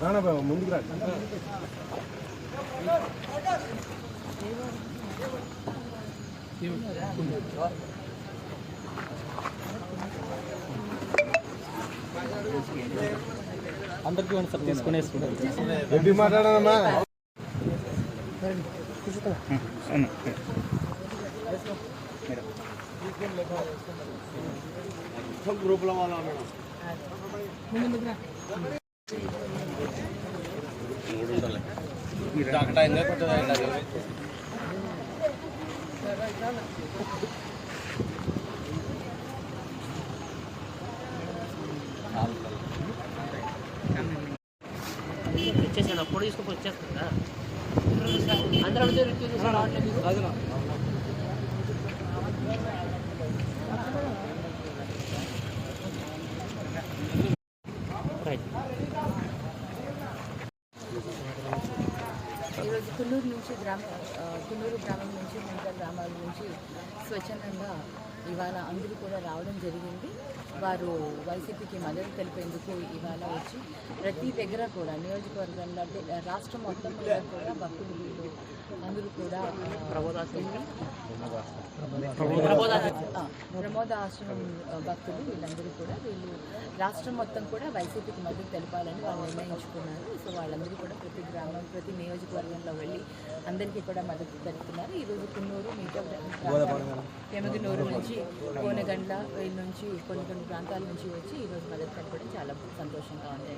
రానా బాబు ముందుకు రా. అందరికీ ఉంది సార్ తీసుకునేసుకుంటారు ఎప్పి మాట్లాడానమ్మా. గ్రూప్లో వాళ్ళ ఇచ్చేసాను అప్పుడు తీసుకొని వచ్చేస్తుందా అందరూ అడిగితే ఈరోజు కున్నూరు నుంచి గ్రామ కున్నూరు గ్రామం నుంచి మిగతా గ్రామాల నుంచి స్వచ్ఛందంగా ఇవాళ అందరూ కూడా రావడం జరిగింది. వారు వైసీపీకి మద్దతు తెలిపేందుకు ఇవాళ వచ్చి ప్రతి దగ్గర కూడా నియోజకవర్గంలో రాష్ట్రం మొత్తం కూడా భక్తులు అందరూ కూడా ప్రమోద ఆశ్రమం ఆ, భక్తులు వీళ్ళందరూ కూడా వీళ్ళు రాష్ట్రం మొత్తం కూడా వైసీపీకి మద్దతు తెలపాలని వాళ్ళు నిర్ణయించుకున్నారు. సో వాళ్ళందరూ కూడా ప్రతి గ్రామం ప్రతి నియోజకవర్గంలో వెళ్ళి అందరికీ కూడా మద్దతు తెలుపుతున్నారు. ఈరోజు కున్నూరు మిగతా ఎమగినూరు నుంచి కోనగండ్ల వీళ్ళ నుంచి కొన్ని కొన్ని ప్రాంతాల నుంచి వచ్చి ఈరోజు మద్దతు తెలపడం చాలా సంతోషంగా ఉంది